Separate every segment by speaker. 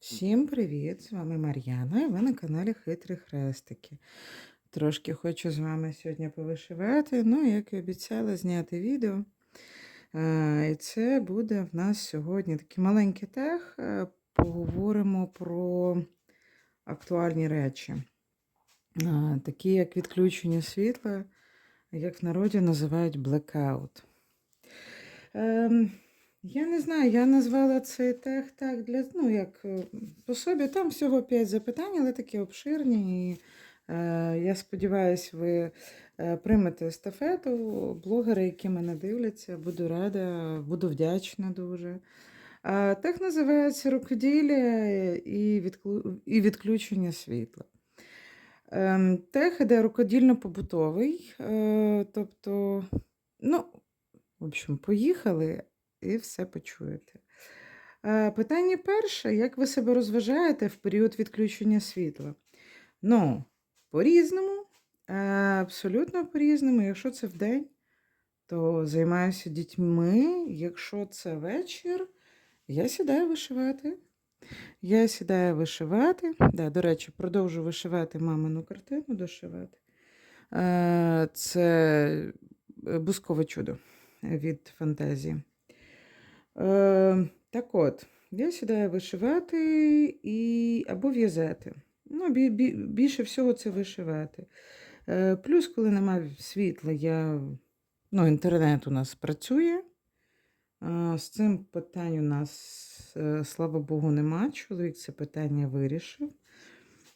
Speaker 1: Всім привіт! З вами Мар'яна і ви на каналі Хитрі Хрестики. Трошки хочу з вами сьогодні повишивати, ну, як і обіцяла, зняти відео. І це буде в нас сьогодні такий маленький тех. Е, Поговоримо про актуальні речі, такі як відключення світла, як в народі називають blackout. Я не знаю, я назвала цей тех так для, ну, як е, по собі. Там всього 5 запитань, але такі обширні. І е, я сподіваюся, ви е, приймете естафету. Блогери, які мене дивляться, буду рада, буду вдячна дуже. А, тех називається рукоділля і, відклю... і відключення світла. Ем, тех іде рукодільно-побутовий, е, тобто, ну, в общем, поїхали і все почуєте. Е, Питання перше: як ви себе розважаєте в період відключення світла? Ну, по-різному, е, абсолютно по-різному. Якщо це вдень, то займаюся дітьми. Якщо це вечір, я сідаю вишивати. Я сідаю вишивати. Да, до речі, продовжу вишивати мамину картину, дошивати. Е, Це бускове чудо від фантазії. Е, так от, я сідаю вишивати і, або в'язати. Ну, бі, бі, більше всього це вишивати. Е, плюс, коли немає світла, я, ну, інтернет у нас працює. Е, з цим питань у нас, е, слава Богу, нема. Чоловік це питання вирішив.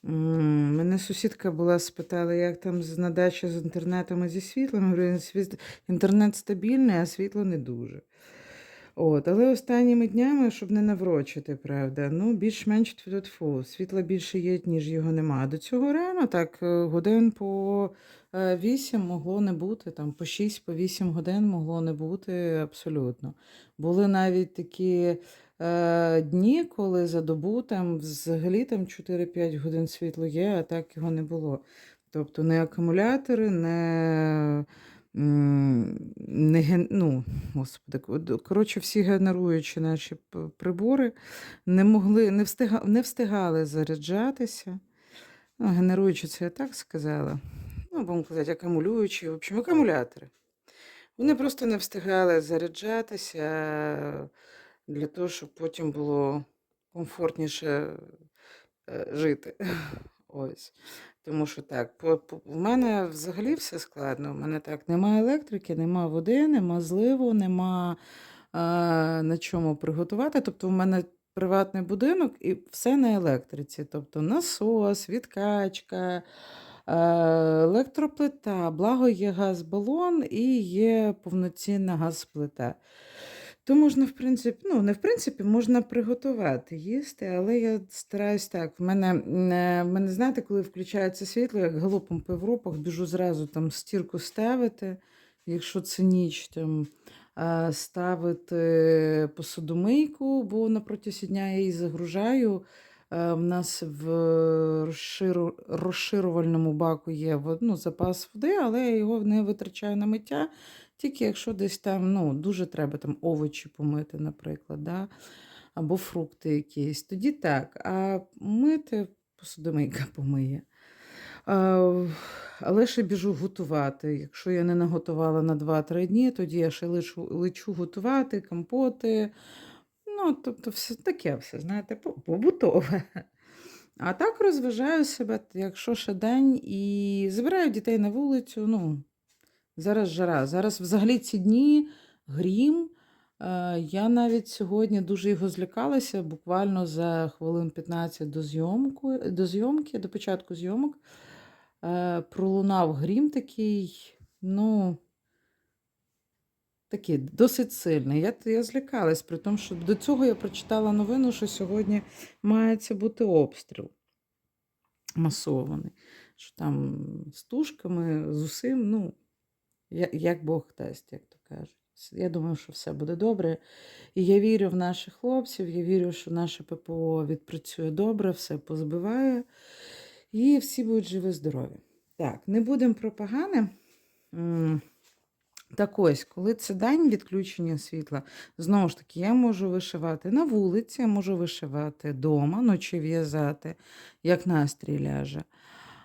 Speaker 1: Мене сусідка була спитала, як там з надача з інтернетом і зі світлом. Я говорю, інтернет стабільний, а світло не дуже. От, але останніми днями, щоб не наврочити, правда, ну, більш-менш тьфу світла більше є, ніж його нема. До цього рано так е, годин по 8 могло не бути, там по 6 по 8 годин могло не бути абсолютно. Були навіть такі е, дні, коли за добу там взагалі там 4-5 годин світло є, а так його не було. Тобто не акумулятори, не не ген... ну, господи, коротше, всі генеруючі наші прибори не могли, не, встига... не встигали заряджатися. Ну, генеруючі, це я так сказала. Ну, будемо казати, акумулюючі, в общем, акумулятори. Вони просто не встигали заряджатися для того, щоб потім було комфортніше е, жити. Ось. Тому що так, по, по, в мене взагалі все складно. У мене так, нема електрики, нема води, нема зливу, нема е, на чому приготувати. Тобто, в мене приватний будинок і все на електриці. Тобто насос, відкачка, е, електроплита, благо є газ-балон і є повноцінна газплита. То можна, в принципі, ну, не в принципі, можна приготувати їсти, але я стараюсь так. В мене, е, в мене знаєте, коли включається світло, як галопом по Європах, біжу зразу там стірку ставити, якщо це ніч, там, ставити посудомийку, бо на протязі дня я її загружаю. Е, В нас в розширу, розширувальному баку є ну, запас води, але я його не витрачаю на миття. Тільки якщо десь там ну, дуже треба там овочі помити, наприклад, да? або фрукти якісь, тоді так. А мити посудомийка помиє. А, але ще біжу готувати. Якщо я не наготувала на 2-3 дні, тоді я ще лечу, лечу готувати, компоти. Ну, тобто, все таке все, знаєте, побутове. А так розважаю себе, якщо ще день, і забираю дітей на вулицю. Ну, Зараз жара. Зараз взагалі ці дні грім. Е, Я навіть сьогодні дуже його злякалася, буквально за хвилин 15 до зйомку, до зйомки, до початку зйомок. е, Пролунав грім такий, ну, такий досить сильний. Я, я злякалась, при тому, що до цього я прочитала новину, що сьогодні мається бути обстріл масований. Що там з тушками, з усім, ну. Як Бог дасть, як то кажуть. Я думаю, що все буде добре. І я вірю в наших хлопців, я вірю, що наше ППО відпрацює добре, все позбиває. І всі будуть живі, здорові. Так, не будемо про погане. Так ось, коли це день відключення світла, знову ж таки, я можу вишивати на вулиці, я можу вишивати вдома, чи в'язати, як настрій ляже.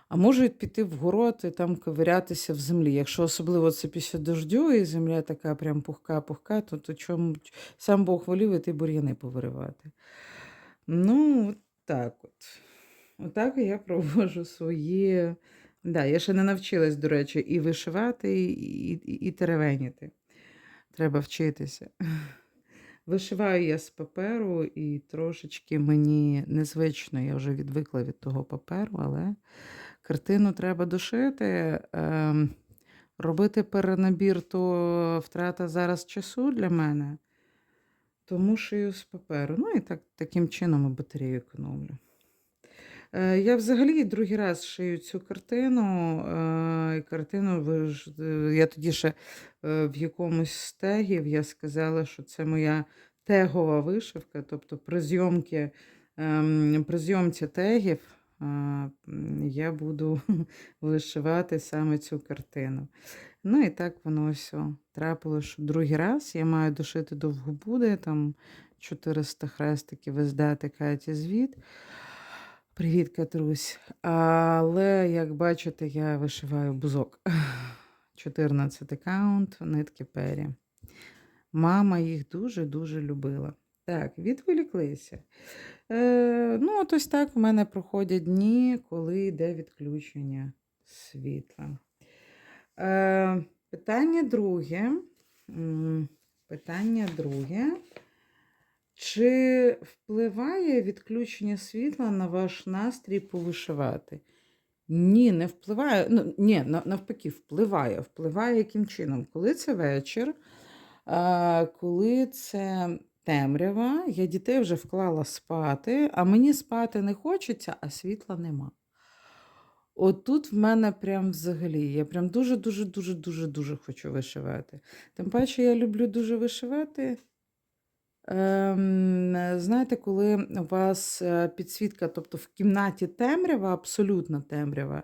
Speaker 1: А можу й піти в город і там ковирятися в землі. Якщо особливо це після дождю, і земля така прям пухка-пухка, то, то чому сам Бог волів іти бур'яни повиривати. Ну, так от. Отак я проводжу свої. Да, я ще не навчилась, до речі, і вишивати, і, і, і теревеніти. Треба вчитися. Вишиваю я з паперу, і трошечки мені незвично, я вже відвикла від того паперу, але картину треба дошити. Ем, робити перенабір то втрата зараз часу для мене, тому шию з паперу. Ну і так, таким чином батарею економлю. Е, Я взагалі другий раз шию цю картину. е, картину е, я тоді ще е, в якомусь з тегів я сказала, що це моя тегова вишивка, тобто при зйомці, ем, при зйомці тегів е, я буду вишивати саме цю картину. Ну і так воно все трапило, що другий раз я маю дошити довгобуди, там 400 хрестиків здати Каті звіт. Привіт, Катрусь. Але, як бачите, я вишиваю бузок. 14 аккаунт, нитки пері. Мама їх дуже-дуже любила. Так, відволіклися. Е, ну, от ось так в мене проходять дні, коли йде відключення світла. Е, питання друге. Питання друге. Чи впливає відключення світла на ваш настрій повишивати? Ні, не впливає. Ну, ні, навпаки, впливає. Впливає яким чином? Коли це вечір, коли це темрява, я дітей вже вклала спати, а мені спати не хочеться, а світла нема. От тут в мене прям взагалі, я прям дуже-дуже, дуже, хочу вишивати. Тим паче, я люблю дуже вишивати. Ем, знаєте, коли у вас е, підсвітка, тобто в кімнаті темрява, абсолютна темрява,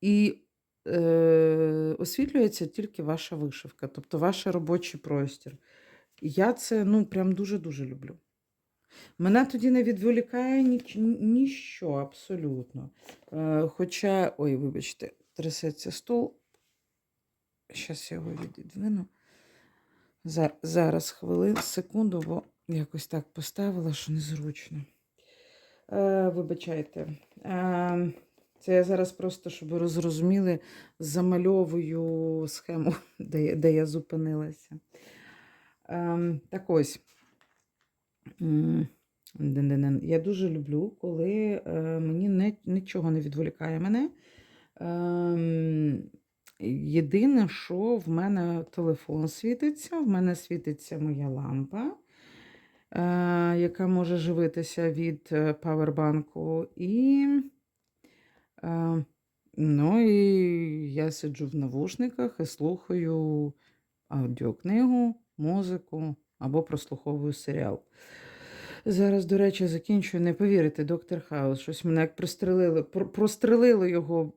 Speaker 1: і е, освітлюється тільки ваша вишивка, тобто ваш робочий простір. Я це ну, прям дуже-дуже люблю. Мене тоді не відволікає ніч, ніщо абсолютно. Е, хоча, ой, вибачте, трясеться стол. Зараз я його віддвину. За- Зараз хвилин, секунду, бо якось так поставила, що незручно. Е, вибачайте. Е, це я зараз просто, щоб ви зрозуміли, замальовую схему, де, де я зупинилася. Е, так ось. Я дуже люблю, коли е, мені нічого не відволікає мене. Ем, Єдине, що в мене телефон світиться, в мене світиться моя лампа, е, яка може живитися від е, павербанку. І, ну, і я сиджу в навушниках і слухаю аудіокнигу, музику або прослуховую серіал. Зараз, до речі, закінчую, не повірите, доктор Хаус. Щось мене як прострелили, прострелило його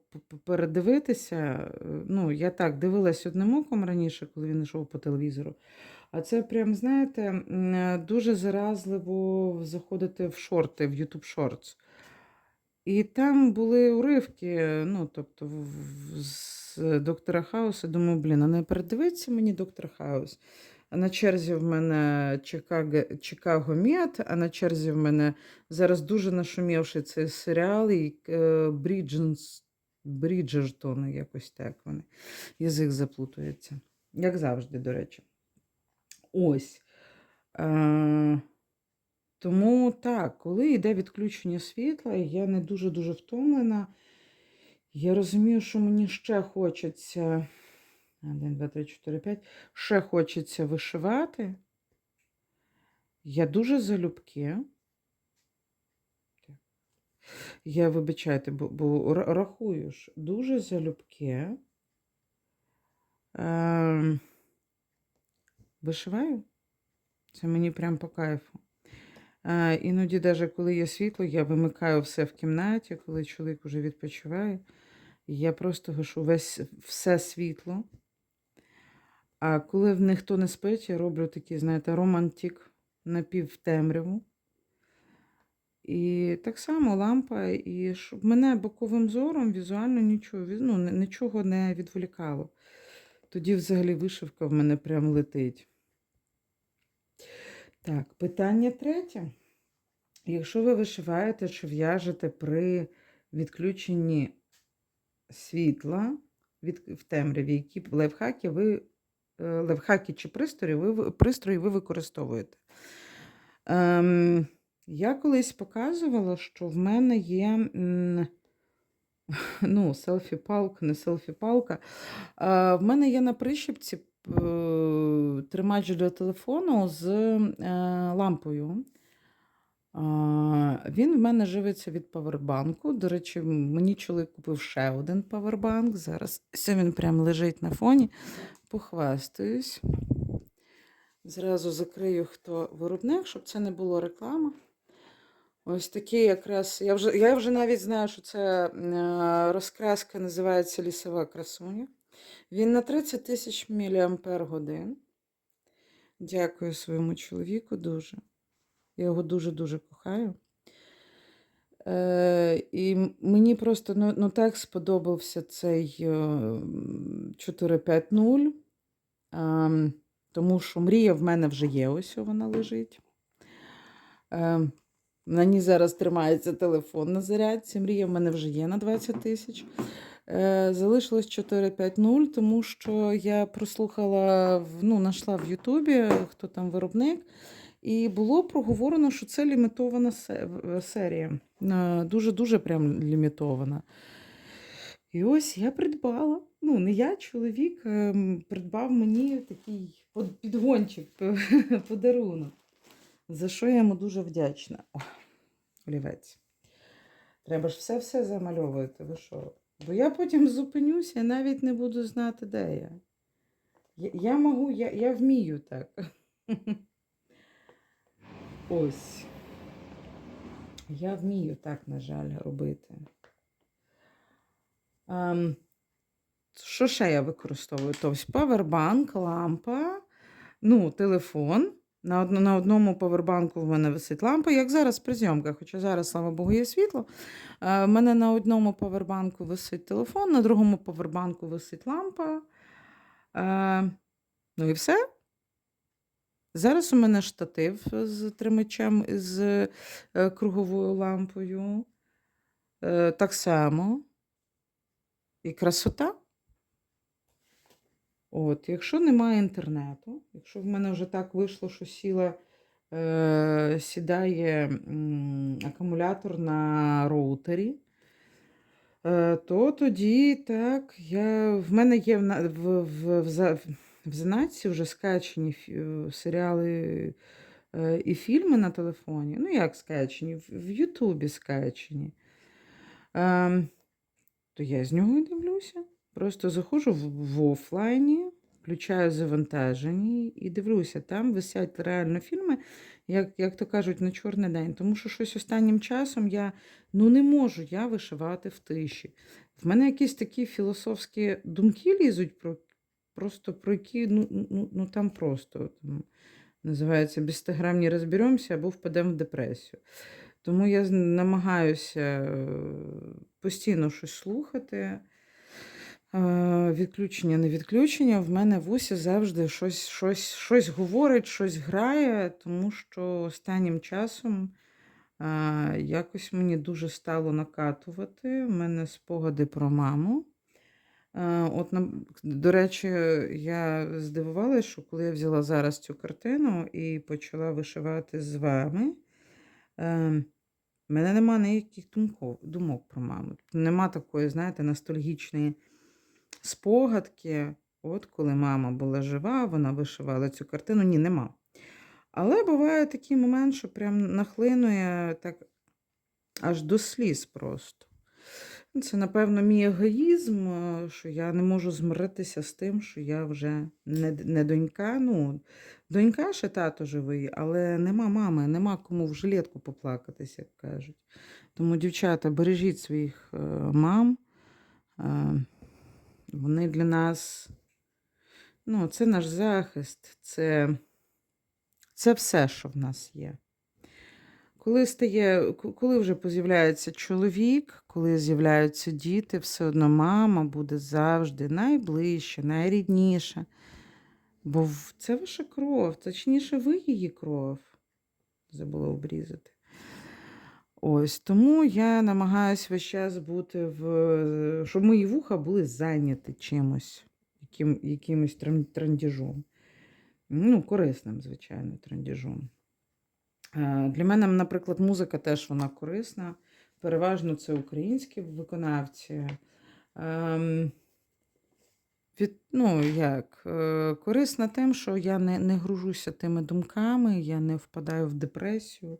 Speaker 1: передивитися. Ну, я так дивилась одним оком раніше, коли він йшов по телевізору. А це прям, знаєте, дуже заразливо заходити в шорти, в YouTube Shorts. І там були уривки, ну, тобто, з доктора Хауса. Думаю, блін, а не передивиться мені доктор Хаус. На черзі в мене Чикаго, Чикаго Мед, а на черзі в мене зараз дуже нашумівший цей серіал і е, Брідженс, Бріджертон, якось так вони. Язик заплутується. Як завжди, до речі. Ось. Е, тому так, коли йде відключення світла, я не дуже-дуже втомлена. Я розумію, що мені ще хочеться. 1, 2, 3, 4, 5. Ще хочеться вишивати. Я дуже залюбки. Я, вибачайте, бо, бо рахую ж, дуже залюбки. Ем, вишиваю. Це мені прям по кайфу. Е, іноді, навіть коли є світло, я вимикаю все в кімнаті, коли чоловік вже відпочиває. Я просто гашу весь, все світло. А коли ніхто не спить, я роблю такий, знаєте, романтик напівтемряву. І так само лампа, і щоб мене боковим зором візуально нічого, ну, нічого не відволікало. Тоді взагалі вишивка в мене прям летить. Так, питання третє. Якщо ви вишиваєте чи в'яжете при відключенні світла від, в темряві, які лайфхаки ви, лайфхаки чи пристрої ви, пристрої ви використовуєте? Ем, я колись показувала, що в мене є ну, селфі-палка, не селфі-палка. А, в мене є на прищіпці е, тримач для телефону з е, лампою. Він в мене живиться від павербанку. До речі, мені чоловік купив ще один павербанк. Зараз ось він прям лежить на фоні. Похвастаюсь. Зразу закрию, хто виробник, щоб це не було реклама. Ось такий якраз. Я вже, я вже навіть знаю, що це е, розкраска називається лісова красуня. Він на 30 тисяч мАч. Дякую своєму чоловіку дуже. Я його дуже-дуже кохаю. Е, і мені просто ну, ну, так сподобався цей е, м, 450. Ем, тому що мрія в мене вже є, ось вона лежить. Ем, на ній зараз тримається телефон на зарядці. Мрія в мене вже є на 20 тисяч. Е, залишилось 450, тому що я прослухала, ну, знайшла в Ютубі, хто там виробник, і було проговорено, що це лімітована серія. Е, Дуже-дуже прям лімітована. І ось я придбала. Ну, не я, чоловік ем, придбав мені такий підгончик, подарунок, за що я йому дуже вдячна. О, олівець. Треба ж все-все замальовувати. Ви що? Бо я потім зупинюся і навіть не буду знати, де я. Я, я можу, я, я вмію так. Ось. Я вмію так, на жаль, робити. Ем, що ще я використовую? Тобто павербанк, лампа, ну, телефон. На, на одному павербанку в мене висить лампа, як зараз при зйомках, хоча зараз, слава Богу, є світло. Е, в мене на одному павербанку висить телефон, на другому павербанку висить лампа. Е, ну і все. Зараз у мене штатив з тримачем з е, круговою лампою. Так само. І красота. От, якщо немає інтернету, якщо в мене вже так вийшло, що сіла, е, сідає м, акумулятор на роутері, е, то тоді так, я, в мене є в, в, в, в, в заначці вже скачені е, серіали е, і фільми на телефоні. Ну, як скачені, в, Ютубі скачені. Ем, то я з нього і дивлюся. Просто заходжу в, офлайні, включаю завантажені і дивлюся, там висять реально фільми, як, як то кажуть, на чорний день. Тому що щось останнім часом я ну, не можу я вишивати в тиші. В мене якісь такі філософські думки лізуть, про, просто про які ну, ну, ну там просто там, називається без 100 грам не розберемося або впадемо в депресію. Тому я намагаюся е, постійно щось слухати. Е, Відключення, не відключення. В мене в усі завжди щось, щось, щось говорить, щось грає, тому що останнім часом е, якось мені дуже стало накатувати. У мене спогади про маму. Е, От, до речі, я здивувалася, що коли я взяла зараз цю картину і почала вишивати з вами. Е, в мене нема ніяких думков, думок про маму. Нема такої, знаєте, ностальгічної спогадки. От коли мама була жива, вона вишивала цю картину. Ні, нема. Але буває такий момент, що прям нахлинує так аж до сліз просто. Це, напевно, мій егоїзм, е, що я не можу змиритися з тим, що я вже не, не донька. Ну, донька ще тато живий, але нема мами, нема кому в жилетку поплакатись, як кажуть. Тому, дівчата, бережіть своїх е, мам. Е, вони для нас Ну, це наш захист, це, це все, що в нас є. Коли стає, коли вже з'являється чоловік, коли з'являються діти, все одно мама буде завжди найближча, найрідніша. Бо це ваша кров, точніше, ви її кров. Забула обрізати. Ось тому я намагаюся весь час бути в. щоб мої вуха були зайняті чимось, яким, якимось трандіжом. Ну, корисним, звичайно, трандіжом. Е, Для мене, наприклад, музика теж вона корисна. Переважно це українські виконавці. Ем, від, ну, як, е, корисна тим, що я не, не гружуся тими думками, я не впадаю в депресію.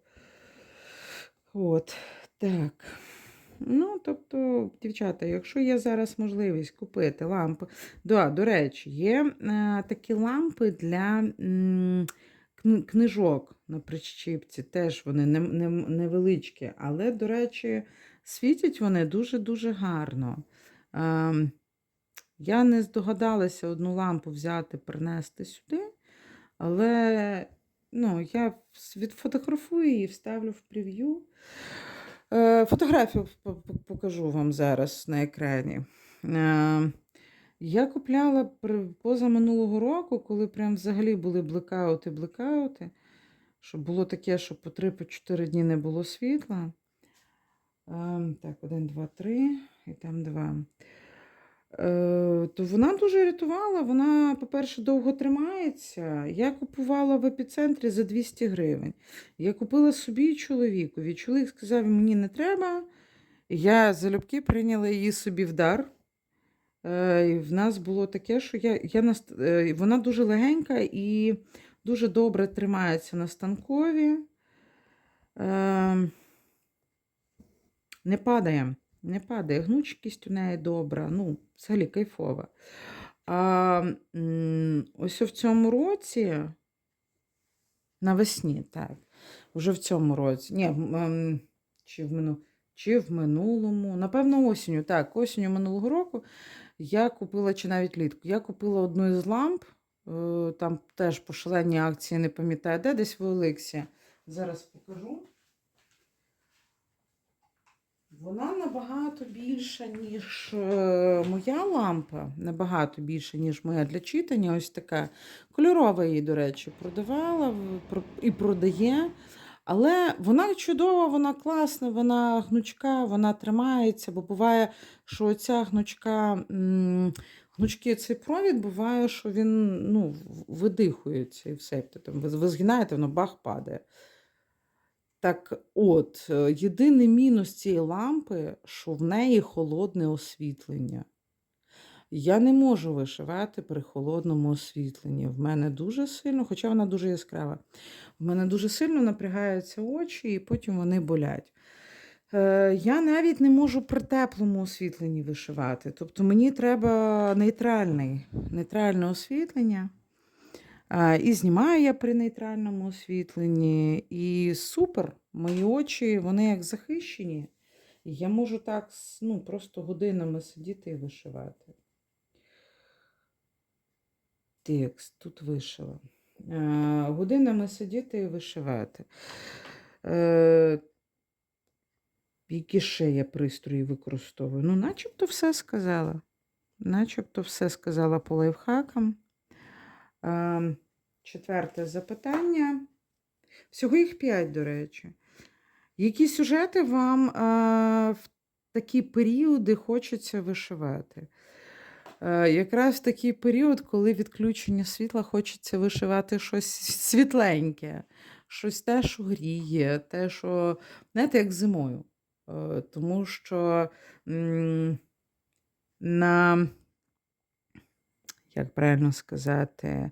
Speaker 1: От, так. Ну, тобто, дівчата, якщо є зараз можливість купити лампи, да, до речі, є е, такі лампи для м, книжок на прищіпці, теж вони не, не, невеличкі, але, до речі, світять вони дуже-дуже гарно. Ем, я не здогадалася одну лампу взяти, принести сюди, але ну, я відфотографую її, вставлю в прев'ю. Е, Фотографію по- по- покажу вам зараз на екрані. Я купляла при- позаминулого року, коли прям взагалі були блекаути, блекаути, щоб було таке, що по 3-4 дні не було світла. Е, Так, 1, 2, 3 і там 2. Е, То вона дуже рятувала. Вона, по-перше, довго тримається. Я купувала в епіцентрі за 200 гривень. Я купила собі чоловікові. Чоловік сказав, мені не треба. Я залюбки прийняла її собі в дар. Е, в нас було таке, що я, я е, вона дуже легенька і дуже добре тримається на станкові. Е, Не падає, не падає. Гнучкість у неї добра, ну, взагалі кайфова. А ось в цьому році, навесні, так, вже в цьому році, ні, ем, чи в, мину, чи в минулому, напевно, осінню, так, осінню минулого року я купила, чи навіть літку, я купила одну із ламп, е, там теж по акції, не пам'ятаю, де десь в Олексі. Зараз покажу. Вона набагато більша, ніж е, моя лампа, набагато більша, ніж моя для читання. Ось така. Кольорова її, до речі, продавала і продає. Але вона чудова, вона класна, вона гнучка, вона тримається, бо буває, що ця гнучка, гнучкий цей провід, буває, що він ну, видихується і все. Там, ви згинаєте, воно бах падає. Так от, е, єдиний мінус цієї лампи, що в неї холодне освітлення. Я не можу вишивати при холодному освітленні. В мене дуже сильно, хоча вона дуже яскрава, в мене дуже сильно напрягаються очі, і потім вони болять. Е, я навіть не можу при теплому освітленні вишивати. Тобто мені треба нейтральний, нейтральне освітлення. А, І знімаю я при нейтральному освітленні. І супер, мої очі, вони як захищені. Я можу так ну, просто годинами сидіти і вишивати. Текст тут вишила. Е, Годинами сидіти і вишивати. Е, Які ще я пристрої використовую? Ну, начебто все сказала. Начебто все сказала по лайфхакам. Ем, Четверте запитання. Всього їх п'ять, до речі. Які сюжети вам е, в такі періоди хочеться вишивати? Е, якраз в такий період, коли відключення світла хочеться вишивати щось світленьке, щось те, що гріє, те, що, знаєте, як зимою. Е, тому що на, як правильно сказати,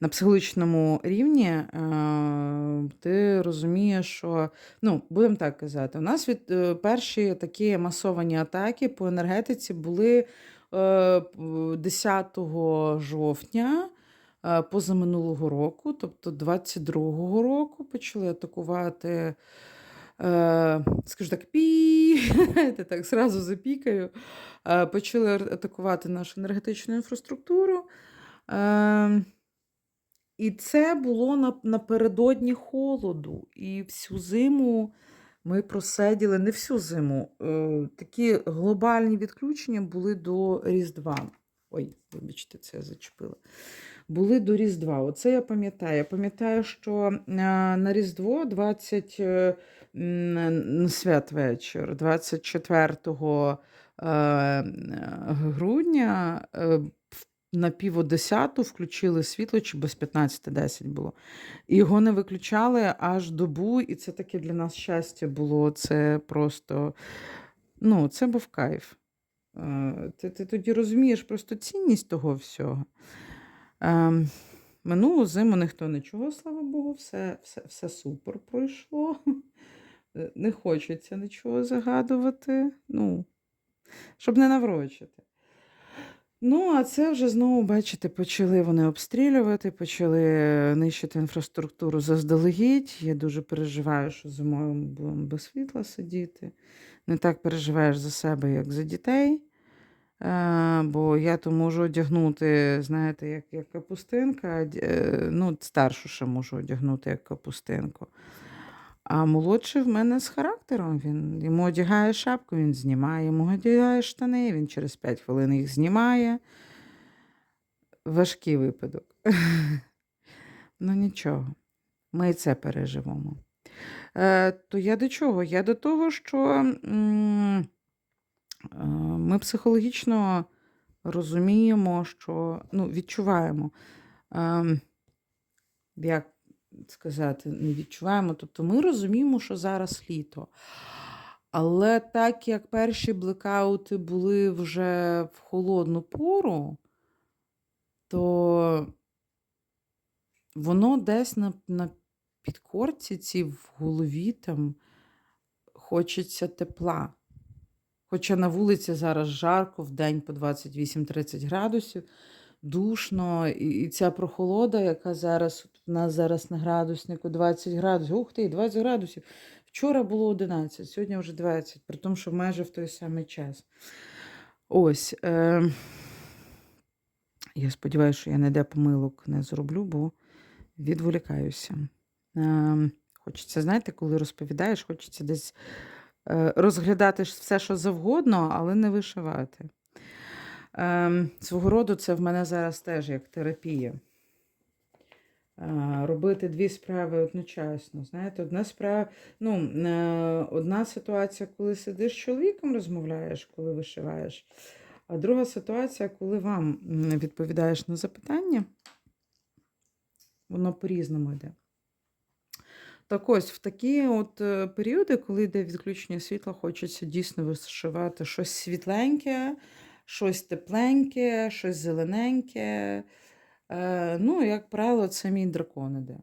Speaker 1: на психологічному рівні е, ти розумієш, що, ну, будемо так казати, у нас від перші такі масовані атаки по енергетиці були 10 жовтня е, позаминулого року, тобто 22-го року почали атакувати. Е, скажу так, пі, так зразу запікаю. Е, почали атакувати нашу енергетичну інфраструктуру. Е, і це було напередодні холоду. І всю зиму ми просиділи, не всю зиму, е, такі глобальні відключення були до Різдва. Ой, вибачте, це я зачепила. Були до Різдва. Оце я пам'ятаю. Я пам'ятаю, що е, на Різдво 20 е, святвечір, 24 е, грудня на пів о 10 включили світло, чи без 15-10 було. Його не виключали аж добу, і це таке для нас щастя було. Це просто, ну, це був кайф. Е, Ти, ти тоді розумієш просто цінність того всього. Ем, минулу зиму ніхто нічого, слава Богу, все, все, все супер пройшло. Е, Не хочеться нічого загадувати, ну, щоб не наврочити. Ну, а це вже знову, бачите, почали вони обстрілювати, почали нищити інфраструктуру заздалегідь. Я дуже переживаю, що зимою будемо без світла сидіти. Не так переживаєш за себе, як за дітей. Е, бо я то можу одягнути, знаєте, як, як капустинка, е, ну, старшу ще можу одягнути як капустинку. А молодший в мене з характером. Він йому одягає шапку, він знімає, йому одягає штани, він через 5 хвилин їх знімає. Важкий випадок. ну нічого, ми і це переживемо. Е, то я до чого? Я до того, що е, ми психологічно розуміємо, що ну, відчуваємо. Ем, як сказати, не відчуваємо. Тобто ми розуміємо, що зараз літо. Але так як перші блекаути були вже в холодну пору, то воно десь на, на підкорці ці в голові там хочеться тепла. Хоча на вулиці зараз жарко, в день по 28-30 градусів, душно, і, і ця прохолода, яка зараз в нас зараз на градуснику 20 градусів. Ух ти, 20 градусів. Вчора було 11, сьогодні вже 20, при тому, що майже в той самий час. Ось. Е, я сподіваюся, що я ніде помилок не зроблю, бо відволікаюся. Е, хочеться, знаєте, коли розповідаєш, хочеться десь е, розглядати все, що завгодно, але не вишивати. Е, свого роду це в мене зараз теж як терапія. Е, робити дві справи одночасно. Знаєте, одна справа, ну, е, одна ситуація, коли сидиш з чоловіком, розмовляєш, коли вишиваєш, а друга ситуація, коли вам відповідаєш на запитання, воно по-різному йде. Так ось, в такі от е, періоди, коли йде відключення світла, хочеться дійсно вишивати щось світленьке, щось тепленьке, щось зелененьке. Е, ну, як правило, це мій дракон іде.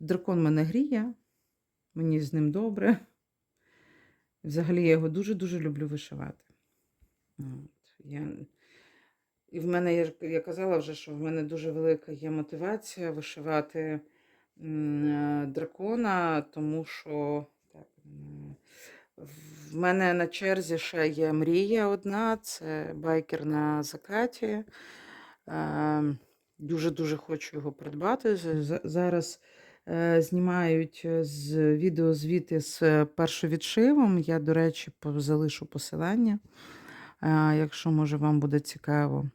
Speaker 1: Дракон мене гріє, мені з ним добре. Взагалі, я його дуже-дуже люблю вишивати. Я... І в мене, я, казала вже, що в мене дуже велика є мотивація вишивати е, дракона, тому що так, в мене на черзі ще є мрія одна, це байкер на закаті. Е, Дуже-дуже хочу його придбати. Зараз е, знімають е, з відеозвіти з е, першовідшивом. Я, до речі, залишу посилання, якщо може вам буде цікаво.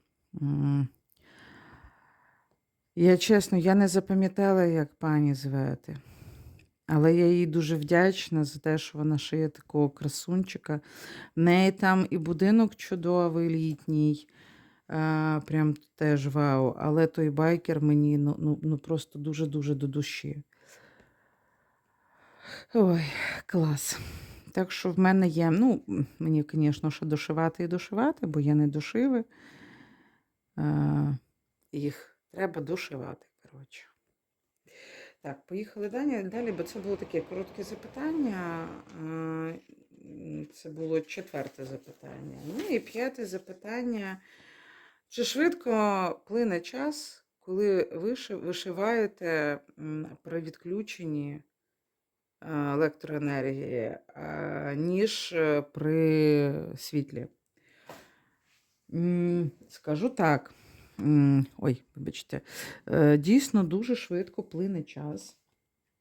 Speaker 1: Я чесно, я не запам'ятала, як пані звати. Але я їй дуже вдячна за те, що вона шиє такого красунчика. В неї там і будинок чудовий літній. А, прям теж вау. Але той байкер мені ну, ну, ну просто дуже-дуже до душі. Ой, клас. Так що в мене є, ну, мені, звісно, ще дошивати і дошивати, бо я не дошиви. А, їх треба дошивати, коротше. Так, поїхали далі, далі, бо це було таке коротке запитання. Це було четверте запитання. Ну і п'яте запитання. Чи швидко плине час, коли ви вишиваєте при відключенні е, електроенергії, е, ніж е, при світлі? Скажу так. ой, вибачте, дійсно дуже швидко плине час,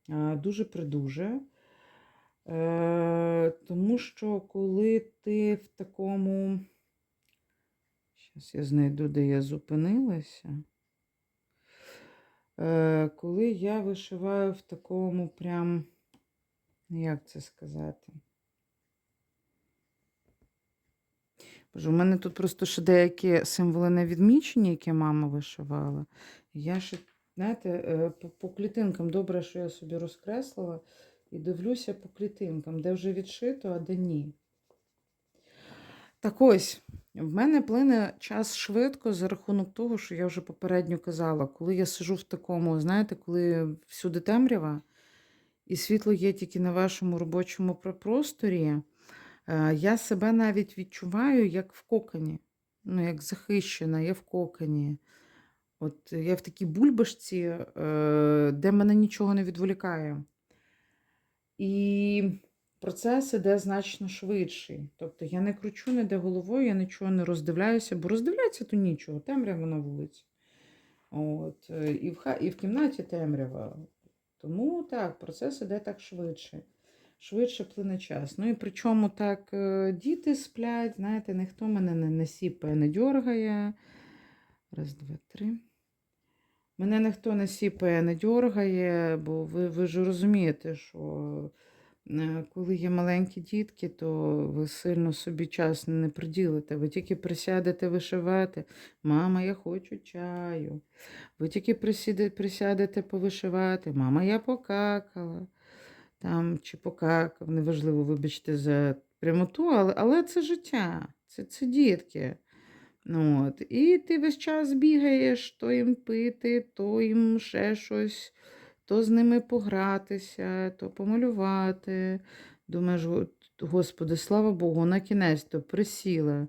Speaker 1: дуже придуже. Тому що коли ти в такому. Зараз я знайду, де я зупинилася. Е, Коли я вишиваю в такому прям, як це сказати? Боже, у мене тут просто ще деякі символи не відмічені, які мама вишивала. Я ще, знаєте, е, по, по клітинкам добре, що я собі розкреслила, і дивлюся по клітинкам, де вже відшито, а де ні. Так ось, в мене плине час швидко за рахунок того, що я вже попередньо казала, коли я сижу в такому, знаєте, коли всюди темрява, і світло є тільки на вашому робочому просторі, е, я себе навіть відчуваю як в коконі, ну, як захищена, я в коконі. От я в такій бульбашці, е, де мене нічого не відволікає. І процес іде значно швидший. Тобто я не кручу ніде головою, я нічого не роздивляюся, бо роздивляється то нічого, темрява на вулиці. От, е, і, в, ха- і в кімнаті темрява. Тому так, процес іде так швидше. Швидше плине час. Ну і причому так е, діти сплять, знаєте, ніхто мене не, не сіпає, не дьоргає. Раз, два, три. Мене ніхто не сіпає, не дьоргає, бо ви, ви ж розумієте, що коли є маленькі дітки, то ви сильно собі час не приділите. Ви тільки присядете вишивати. Мама, я хочу чаю. Ви тільки присядете повишивати. Мама, я покакала. Там, чи покакав, неважливо, вибачте за прямоту, але, але це життя, це, це дітки. Ну, От. І ти весь час бігаєш, то їм пити, то їм ще щось, то з ними погратися, то помалювати. Думаєш, Господи, слава Богу, на кінець то присіла.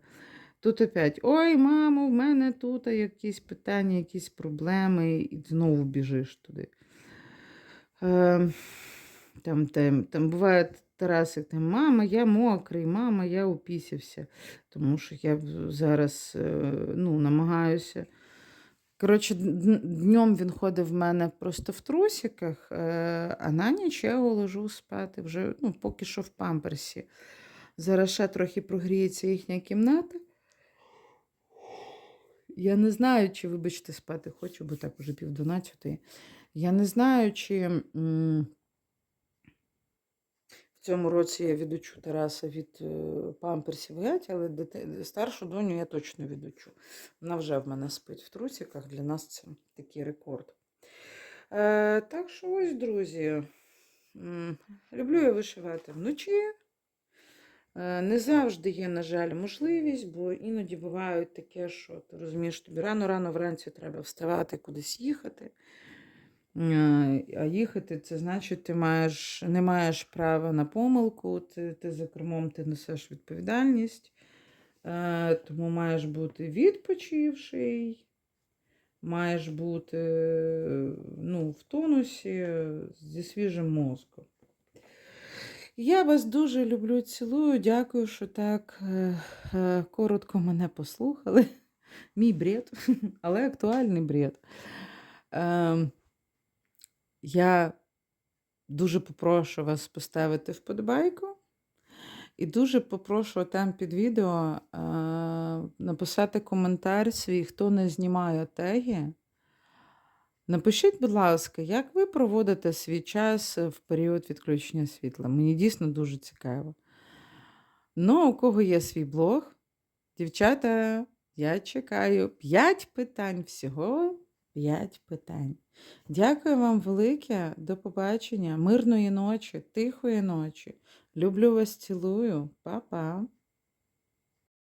Speaker 1: Тут опять, ой, мамо, в мене тут якісь питання, якісь проблеми, і знову біжиш туди. Е, там, там, там буває Тарасик, там, мама, я мокрий, мама, я опісявся, тому що я зараз е, ну, намагаюся. Коротше, днем він ходив в мене просто в трусиках, е, а на ніч я його ложу спати вже ну, поки що в памперсі. Зараз ще трохи прогріється їхня кімната. Я не знаю, чи, вибачте, спати хочу, бо так уже пів дванадцятої. Я не знаю, чи цьому році я відучу Тараса від е, памперсів геть, але старшу доню я точно відучу. Вона вже в мене спить в трусиках. Для нас це такий рекорд. Е, так що ось, друзі, люблю я вишивати вночі. Е, Не завжди є, на жаль, можливість, бо іноді бувають таке, що ти розумієш, тобі рано-рано вранці треба вставати кудись їхати. Е, А їхати це значить, ти маєш, не маєш права на помилку, ти, ти за кермом ти несеш відповідальність, Е, тому маєш бути відпочивший, маєш бути ну, в тонусі зі свіжим мозком. Я вас дуже люблю, цілую. Дякую, що так е, коротко мене послухали. Мій бред, але актуальний бред. Е, я дуже попрошу вас поставити вподобайку. І дуже попрошу там під відео е, написати коментар свій, хто не знімає теги. Напишіть, будь ласка, як ви проводите свій час в період відключення світла? Мені дійсно дуже цікаво. Ну, у кого є свій блог, дівчата, я чекаю 5 питань всього. 5 питань. Дякую вам велике. До побачення. Мирної ночі, тихої ночі. Люблю вас, цілую. Па-па.